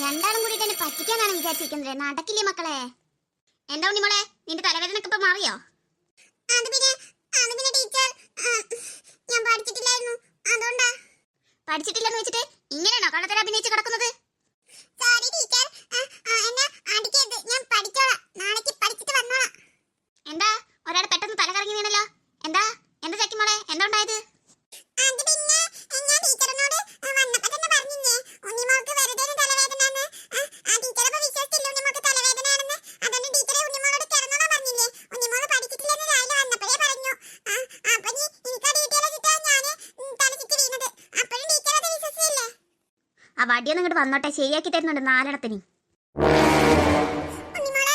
രണ്ടാളും കൂടി തന്നെ പറ്റിക്കാനാണ് വിചാരിച്ചിരിക്കുന്നത്. നടക്കില്ലേ മക്കളെ? എന്താ ഉണ്ണിമോളെ നിന്റെ തലവേദന ഇപ്പൊ മാറിയോ? അത് പിന്നെ അത് പിന്നെ ടീച്ചർ ഞാൻ പഠിച്ചിട്ടില്ലായിരുന്നു. അതുകൊണ്ടാ. പഠിച്ചിട്ടില്ലെന്ന് വെച്ചിട്ട് ഇങ്ങനെയാണോ കള്ളത്തര അഭിനയിച്ച് കിടക്കുന്നത്? സോറി ടീച്ചർ എന്നെ അടിക്കരുത് ഞാൻ പഠിച്ചോളാം നാളേക്ക് പഠിച്ചിട്ട് വന്നോളാം എന്താ ഒരാൾ പെട്ടെന്ന് തല കറങ്ങി വീണല്ലോ എന്താ എന്താ ചക്കിമോളെ എന്താ ഉണ്ടായത് അത് പിന്നെ ഞാൻ ടീച്ചറിനോട് വന്നപ്പോ തന്നെ പറഞ്ഞില്ലേ ഉണ്ണിമോൾക്ക് വെറുതെ തലവേദന ആ ടീച്ചർ അപ്പൊ വിശ്വസിച്ചില്ല ഉണ്ണിമോൾക്ക് തലവേദനയാണെന്ന് അതുകൊണ്ട് ടീച്ചറെ ഉണ്ണിമോളോട് കിടന്നോളാൻ പറഞ്ഞില്ലേ ഉണ്ണിമോൾ പഠിച്ചിട്ടില്ലെന്ന് രാവിലെ വന്നപ്പോഴേ പറഞ്ഞു ആ, അപ്പൊ നീ എനിക്കടി കിട്ടിയാലോ ചിട്ടാ ഞാൻ ഉം, തല ചുറ്റി വീണത് അപ്പോഴും ടീച്ചർ അത് വിശ്വസിച്ചില്ലേ ആ വടിയൊന്നും ഇങ്ങോട്ട് വന്നോട്ടെ. ശരിയാക്കി തരുന്നുണ്ട് നാലെണ്ണത്തിന് ഉണ്ണിമോളെ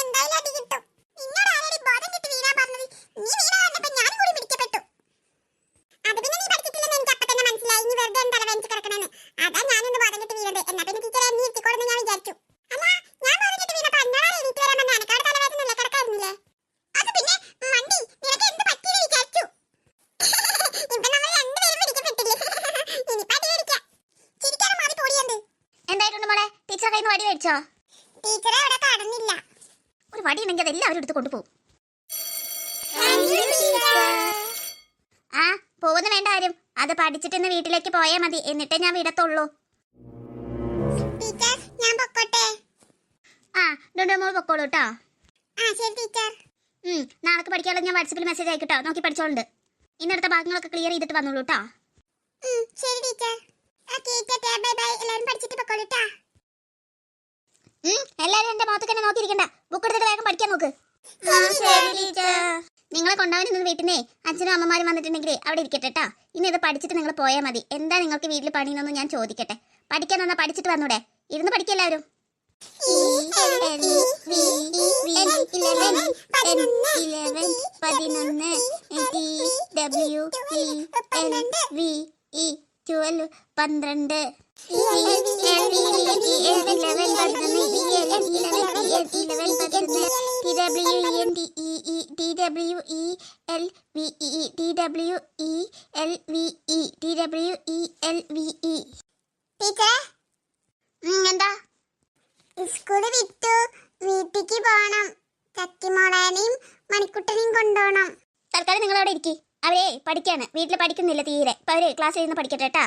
എന്തായാലും അടി കിട്ടും നിന്നോട് ആരാടി ബോധം കിട്ടി വീണാൻ പറഞ്ഞത് നീ വീണ കണ്ടപ്പോ ഞാനും കൂടി പിടിക്കപ്പെട്ടു അത് പിന്നെ നീ പഠിച്ചിട്ടില്ലെന്ന് എനിക്ക് അപ്പൊ തന്നെ മനസ്സിലായി നീ വെറുതെ തല വേനിച്ച് കിടക്കണമെന്ന് അതാ ഞാനൊന്ന് ബോധം കിട്ടി വീണത് എന്നാ പിന്നെ ടീച്ചറെ നീ ഇരുത്തിക്കോളെന്ന് ഞാൻ വിചാരിച്ചു അല്ല ഞാൻ ബോധം കിട്ടി വീണപ്പോ അന്നോടാണ് എണീറ്റ് വരാൻ പറഞ്ഞ അനക്കാട് തലവേദനയല്ലേ കിടക്കായിരുന്നില്ലേ അത് പിന്നെ മണ്ടി നിനക്ക് എന്ത് പറ്റിയെന്ന് വിചാരിച്ചു ഇപ്പൊ നമ്മൾ രണ്ടുപേരും പിടിക്കപ്പെട്ടില്ലേ ഇനിയിപ്പോ അടി മേടിക്കാം ചിരിക്കാതെ മാറി പോടിയുണ്ട് എന്തായിട്ടുണ്ട് മോളെ ടീച്ചറെ വടി ടീച്ചറെ അവിടെ കടന്നില്ല ഒരു വടിയുണ്ടെങ്കിൽ അത് എടുത്ത് കൊണ്ടുപോകും. ആ പോകുന്ന വേണ്ട ആരും. അത് പഠിച്ചിട്ട് ഇന്ന് വീട്ടിലേക്ക് പോയാ മതി. എന്നിട്ടേ ഞാൻ വിടത്തുള്ളൂ. ടീച്ചർ ഞാൻ പൊക്കോട്ടെ? ആ ഡോണ്ടോ മോൾ പൊക്കോളൂ കേട്ടോ ആ ശരി ടീച്ചർ. ഉം നാളെ പഠിക്കാനുള്ള ഞാൻ വാട്സപ്പിൽ മെസ്സേജ് അയക്കട്ടോ. നോക്കി പഠിച്ചോളുണ്ട്. ഇന്നടുത്ത ഭാഗങ്ങളൊക്കെ ക്ലിയർ ചെയ്തിട്ട് വന്നോളൂ കേട്ടോ ശരി എല്ലാരും എന്റെ മുഖത്ത് തന്നെ നോക്കിയിരിക്കണ്ട. ബുക്ക് എടുത്തിട്ട് വേഗം പഠിക്കാൻ നോക്ക്. നിങ്ങളെ കൊണ്ടുപോകാൻ ഇന്ന് അച്ഛനും അമ്മമാരും വന്നിട്ടുണ്ടെങ്കിൽ അവിടെ ഇരിക്കട്ടെ കേട്ടോ ഇന്ന് ഇത് പഠിച്ചിട്ട് നിങ്ങൾ പോയാൽ മതി. എന്താ നിങ്ങൾക്ക് വീട്ടിൽ പണിയെന്നൊന്ന് ഞാൻ ചോദിക്കട്ടെ. പഠിക്കാൻ തന്നാ പഠിച്ചിട്ട് വന്നൂടെ. ഇരുന്ന് പഠിക്കല്ലാവരും പതിനൊന്ന് T W E N V E twelve പന്ത്രണ്ട് എന്താ സ്കൂൾ വിട്ടു വീട്ടിക്ക് പോകണം ചക്കിമോളേനെയും മണിക്കുട്ടനെയും കൊണ്ടുപോകണം തൽക്കാലം നിങ്ങൾ അവിടെ ഇരിക്കി അവരെ പഠിക്കാണ് വീട്ടിൽ പഠിക്കുന്നില്ല തീരെ അപ്പൊ അവർ ക്ലാസ്സിൽ ഇരുന്ന് പഠിക്കട്ടെ കേട്ടാ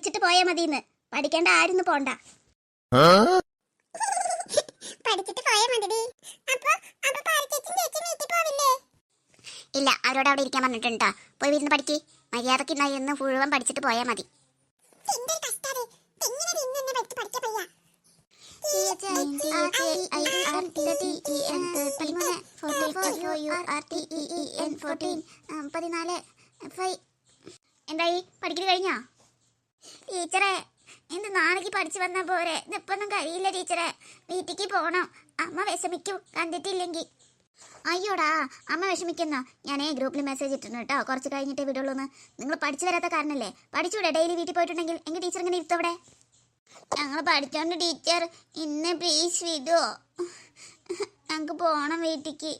പഠിച്ചിട്ട് പോയാ മതിന്ന് പഠിക്കേണ്ട ആരും പോണ്ട പഠിച്ചിട്ട് പോയാ മതി ഇല്ല അവരോട് അവിടെ ഇരിക്കാൻ പറഞ്ഞിട്ടുണ്ട് പോയി ഇരുന്ന് പഠിക്ക് മര്യാദയ്ക്ക് ഇന്നായി എന്ന് മുഴുവൻ പഠിച്ചിട്ട് പോയാ മതി എന്തായി പഠിക്കൽ കഴിഞ്ഞോ ടീച്ചറെ എന്ത് നാളേക്ക് പഠിച്ചു വന്ന പോരെ. ഇതിപ്പൊന്നും കഴിയില്ല ടീച്ചറെ. വീട്ടിക്ക് പോണം. അമ്മ വിഷമിക്കും. കണ്ടിട്ടില്ലെങ്കിൽ അയ്യോടാ അമ്മ വിഷമിക്കുന്ന. ഞാനേ ഗ്രൂപ്പിൽ മെസ്സേജ് ഇട്ടിട്ടുണ്ട് കേട്ടോ. കുറച്ച് കഴിഞ്ഞിട്ടേ വിടുള്ളൂ എന്ന് നിങ്ങൾ പഠിച്ചു വരാത്ത കാരണല്ലേ? പഠിച്ചൂടെ ഡെയിലി വീട്ടിൽ പോയിട്ടുണ്ടെങ്കിൽ എങ്കിൽ ടീച്ചർ ഇങ്ങനെ ഇരുത്തവിടെ ഞങ്ങൾ പഠിച്ചോണ്ട് ടീച്ചർ ഇന്ന് പ്ലീസ് വിടുവോ ഞങ്ങൾക്ക് പോണം വീട്ടിക്ക്.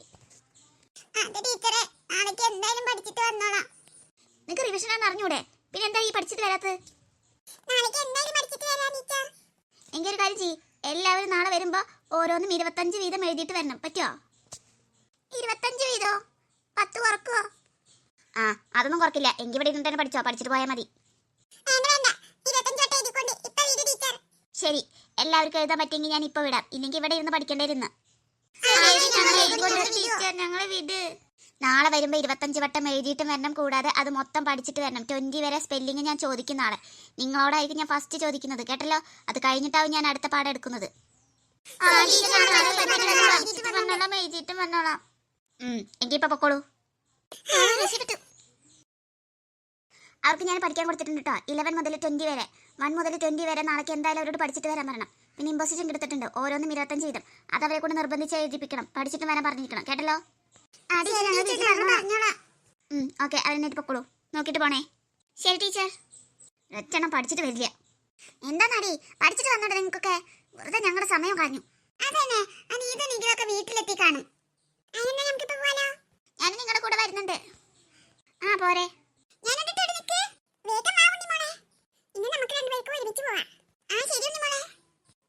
ടീച്ചറെ നാളേക്ക് എന്തായാലും പഠിച്ചിട്ട് വന്നോളാം. നിങ്ങൾക്ക് റിവിഷൻ ആണെന്ന് അറിഞ്ഞൂടെ? പിന്നെ എന്താ ഈ പഠിച്ചിട്ട് വരാത്തത്? എങ്കിൽ ഒരു കാര്യം ചെയ്യ്. എല്ലാവരും നാളെ വരുമ്പോ ഓരോന്നും ഇരുപത്തഞ്ച് വീതം എഴുതിയിട്ട് വരണം. പറ്റോ ഇരുപത്തഞ്ച് വീതോ? പത്ത് കുറക്കുവോ? ആ അതൊന്നും കുറക്കില്ല. എങ്കിൽ ഇവിടെ ഇരുന്ന് തന്നെ പഠിച്ചോ. പഠിച്ചിട്ട് പോയാൽ മതി. ശരി. എല്ലാവർക്കും എഴുതാൻ പറ്റിയെങ്കിൽ ഞാൻ ഇപ്പൊ വിടാം. ഇല്ലെങ്കിൽ ഇവിടെ ഇരുന്ന് പഠിക്കേണ്ടിരുന്ന് ഞങ്ങളെ വിട്. നാളെ വരുമ്പോൾ ഇരുപത്തഞ്ച് വട്ടം എഴുതിയിട്ട് വരണം. കൂടാതെ അത് മൊത്തം പഠിച്ചിട്ട് വരണം. ട്വന്റി വരെ സ്പെല്ലിംഗ് ഞാൻ ചോദിക്കും നാളെ നിങ്ങളോടായിരിക്കും ഞാൻ ഫസ്റ്റ് ചോദിക്കുന്നത്. കേട്ടല്ലോ? അത് കഴിഞ്ഞിട്ടാവും ഞാൻ അടുത്ത പാഠം എടുക്കുന്നത്. എഴുതിയിട്ടും വന്നോളാം. എങ്കിൽ ഇപ്പൊ പൊക്കോളൂ. അവർക്ക് ഞാൻ പഠിക്കാൻ കൊടുത്തിട്ടുണ്ട് കേട്ടോ ഇലവൻ മുതൽ ട്വന്റി വരെ. വൺ മുതൽ ട്വന്റി വരെ നാളേക്ക് എന്തായാലും അവരോട് പഠിച്ചിട്ട് വരാൻ പറയണം. പിന്നെ ഇമ്പോസിഷൻ എടുത്തിട്ടുണ്ട്. ഓരോന്നും ഇരുപത്തഞ്ച് വീതം അത് അവരെ കൊണ്ട് നിർബന്ധിച്ച് എഴുതിപ്പിക്കണം. പഠിച്ചിട്ട് വരാൻ പറഞ്ഞിരിക്കണം. കേട്ടല്ലോ? ഓക്കെ അതിനായിട്ട് പൊക്കോളൂ. നോക്കിയിട്ട് പോണേ. ശരി ടീച്ചർ. ഒറ്റണം പഠിച്ചിട്ട് വരില്ല. എന്താണടി? പഠിച്ചിട്ട് വന്നോട്ടെ നിങ്ങൾക്കൊക്കെ. വെറുതെ ഞങ്ങളുടെ സമയം കളഞ്ഞു. അതന്നെ. അനീത വീട്ടിലെത്തി കാണും. ഞാൻ നിങ്ങളുടെ കൂടെ വരുന്നുണ്ട്. ആ പോരെ.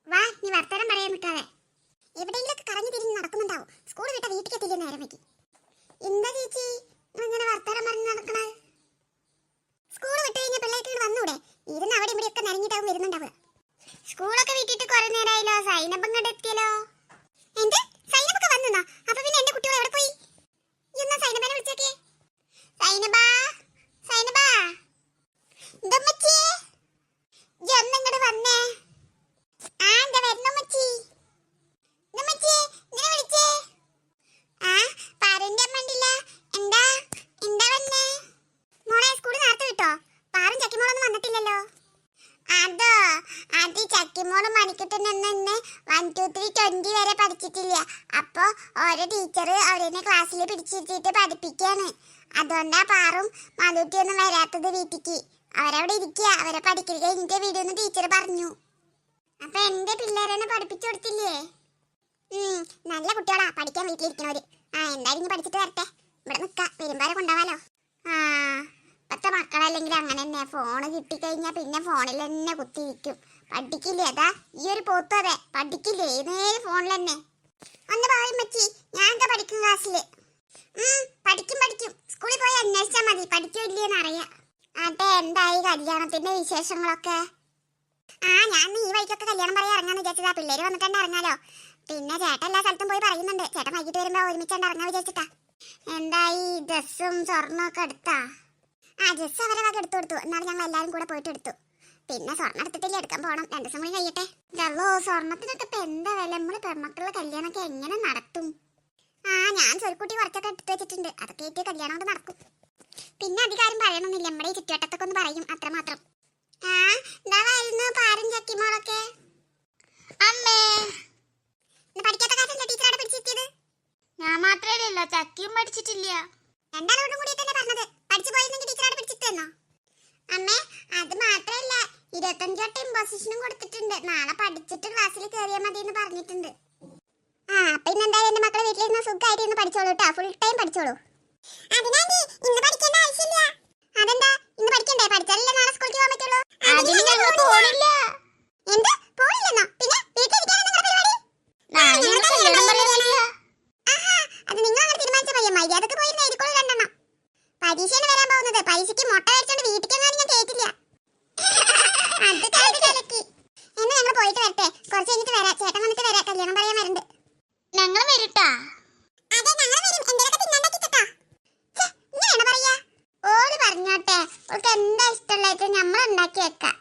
വാ നീ വർത്തമാനം പറയാൻ നിൽക്കാതെ. എവിടെയെങ്കിലൊക്കെ കറങ്ങി തിരിഞ്ഞ് നടക്കുന്നുണ്ടാവും. സ്കൂൾ വിട്ട വീട്ടിലേക്ക് എത്തില്ല നേരം വൈകി എന്താ ചേച്ചി നിങ്ങൾ ഇങ്ങനെ വർത്തമാനം പറഞ്ഞ് നടക്കണേ സ്കൂൾ വിട്ട് കഴിഞ്ഞ പിള്ളേർക്ക് വന്നൂടെ ഇരുന്ന് അവിടെ ഇവിടെ ഒക്കെ നനഞ്ഞിട്ടാവും വരുന്നുണ്ടാവുക സ്കൂളൊക്കെ വിട്ടിട്ട് കുറെ നേരമായല്ലോ സൈനബ് ഇങ്ങോട്ട് എത്തിയല്ലോ എന്ത് സൈനബൊക്കെ വന്നോ അപ്പൊ പിന്നെ എന്റെ കുട്ടികൾ എവിടെ പോയി എന്നാ സൈനബനെ വിളിച്ചേക്കേ സൈനബാ സൈനബാ ഇതമ്മച്ചിയെ ഇങ്ങോട്ട് വന്നേ ആ എന്താ വരുന്നു മച്ചി ഇതമ്മച്ചിയെ ഇങ്ങനെ വിളിച്ചേ ആ പാരന്റെ അമ്മ ഉണ്ടില്ല എന്താ എന്താ വന്നേ മോളെ സ്കൂളിൽ നേരത്തെ വിട്ടോ പാറും ചക്കിമോളൊന്നും വന്നിട്ടില്ലല്ലോ അതോ അത് ഇന്ന് വൺ ടു ത്രീ ട്വന്റി വരെ പഠിച്ചിട്ടില്ല. അപ്പോൾ ഓരോ ടീച്ചർ അവരെന്നെ ക്ലാസ്സിൽ പിടിച്ചിരുത്തിയിട്ട് പഠിപ്പിക്കുകയാണ് അതുകൊണ്ടാ പാറും മധുട്ടിയൊന്നും വരാത്തത് വീട്ടിക്ക്. അവരവിടെ ഇരിക്കുക അവരെ പഠിക്കൽ കഴിഞ്ഞിട്ട് വീഡിയോന്ന് ടീച്ചർ പറഞ്ഞു. അപ്പൊ എന്റെ പിള്ളേരെന്നെ പഠിപ്പിച്ചു കൊടുത്തില്ലേ? നല്ല കുട്ടികളാ. പഠിക്കാൻ വീട്ടിലിരിക്കണവര്. ആ എന്തായാലും പഠിച്ചിട്ട് വരട്ടെ. ഇവിടെ നിൽക്കാം വരുമ്പോൾ കൊണ്ടാവാലോ ആ. ഇപ്പത്തെ മക്കളല്ലെങ്കിൽ അങ്ങനെ തന്നെ ഫോണ് കിട്ടിക്കഴിഞ്ഞാൽ പിന്നെ ഫോണിൽ തന്നെ കുത്തിയിരിക്കും. പഠിക്കില്ലേ? അതാ ഈ ഒരു പോത്തും അതെ. പഠിക്കില്ലേ? ഏതേലും ഫോണിൽ തന്നെ. ഒന്ന് പറയും പറ്റി ഞാൻ എന്താ പഠിക്കും ക്ലാസ്സിൽ ഉം, പഠിക്കും പഠിക്കും. സ്കൂളിൽ പോയി അന്വേഷിച്ചാൽ മതി. പഠിക്കോ ഇല്ലയെന്ന് അറിയാം അതെ എന്തായി കല്യാണത്തിന്റെ വിശേഷങ്ങളൊക്കെ? ആ ഞാൻ ഈ വഴിക്കൊക്കെ കല്യാണം പറയാൻ ഇറങ്ങാന്ന് വിചാരിച്ചതാ. പിള്ളേര് വന്നിട്ടുണ്ട് ഇറങ്ങാലോ. പിന്നെ ചേട്ടൻ എല്ലാ സ്ഥലത്തും പോയി പറയുന്നുണ്ട്. ചേട്ടൻ വൈകിട്ട് വരുമ്പോ ഒരുമിച്ചാണ്ട് ഇറങ്ങാൻ വിചാരിച്ചിട്ടാ. എന്തായി? ഡ്രസ്സും സ്വർണമൊക്കെ എടുത്താ? ആ ഡ്രസ്സ് അവരെ വക എടുത്തു കൊടുത്തു. എന്നാലും ഞങ്ങൾ എല്ലാവരും കൂടെ പോയിട്ട് എടുത്തു. പിന്നെ സ്വർണം എടുത്തിട്ടില്ല? എടുക്കാൻ പോകണം രണ്ടു ദിവസം കൂടി കഴിയട്ടെ. ഇതല്ലോ സ്വർണത്തിനൊക്കെ ഇപ്പൊ എന്താ വില? നമ്മൾ പെൺമക്കളുടെ കല്യാണമൊക്കെ എങ്ങനെ നടത്തും? ആ ഞാൻ ചെറുക്കുട്ടി കുറച്ചൊക്കെ എടുത്തു വെച്ചിട്ടുണ്ട്. അതൊക്കെ ഏറ്റവും കല്യാണം കൊണ്ട് നടക്കും. പിന്നെ അധികാരം പറയണമെന്നില്ല നമ്മുടെ ഈ ചുറ്റുവട്ടത്തൊക്കെ ഒന്ന് പറയും അത്രമാത്രം ആ എന്താ വരുന്നു പാരും ചക്കിമോളൊക്കെ അമ്മേ. പഠിക്കാത്ത കാശല്ലേ ടീച്ചർ പഠിച്ചെത്തിയത് ഞാൻ മാത്രമേ ഉള്ളൂ. ചക്കിയും പഠിച്ചിട്ടില്ല. രണ്ടാളോടും കൂടി തന്നെ പറഞ്ഞത്? പഠിച്ചു പോയിരുന്നെങ്കിൽ ടീച്ചർ അവിടെ പിടിച്ചിരുന്നോ അമ്മേ അത് മാത്രല്ല. ഇരുപത്തഞ്ച് വട്ടം ഇമ്പോസിഷനും കൊടുത്തിട്ടുണ്ട്. നാളെ പഠിച്ചിട്ട് ക്ലാസ്സിൽ കയറിയാൽ മതി എന്ന് പറഞ്ഞിട്ടുണ്ട്. ആ അപ്പൊ ഇന്ന് എന്തായാലും എന്റെ മക്കളെ വീട്ടിലിരുന്ന് സുഖമായിട്ട് ഇരുന്ന് പഠിച്ചോളൂ കേട്ടോ ഫുൾ ടൈം പഠിച്ചോളൂ. അതിനാണ്ടി ഇന്ന് പഠിക്കേണ്ട ആവശ്യമില്ല. അതെന്താ? ഇന്ന് പഠിക്കണ്ടേ? പഠിച്ചാലല്ലേ നാളെ സ്കൂളിൽ പോകാൻ പറ്റുള്ളൂ. അതിന് ഞങ്ങൾ പോണില്ല. എന്താ? പോണില്ലെന്നോ? പിന്നെ വീട്ടിലിരിക്കാനാണ് നിങ്ങളുടെ പരിപാടി? ആഹാ, അത് നിങ്ങൾ അങ്ങനെ തീരുമാനിച്ച പയ്യൻ മര്യാദയ്ക്ക് പോയി എഴുതിക്കോളൂ രണ്ടെണ്ണം പരീക്ഷയാണ് വരാൻ പോകുന്നത്. പരീക്ഷയ്ക്ക് മുട്ട കഴിച്ചോണ്ട് വീട്ടിലെങ്ങാനും ഞാൻ കേട്ടില്ല എന്നാ ഞങ്ങൾ പോയിട്ട് വരട്ടെ. കുറച്ച് കഴിഞ്ഞിട്ട് വരാം. ചേട്ടൻ വന്നിട്ട് വരാം. കല്യാണം പറയാൻ വരണ്ട്. ഞങ്ങൾ വരട്ടാ. എന്താ ഇഷ്ടമുള്ളതായിട്ട് നമ്മൾ ഉണ്ടാക്കി വെക്കാം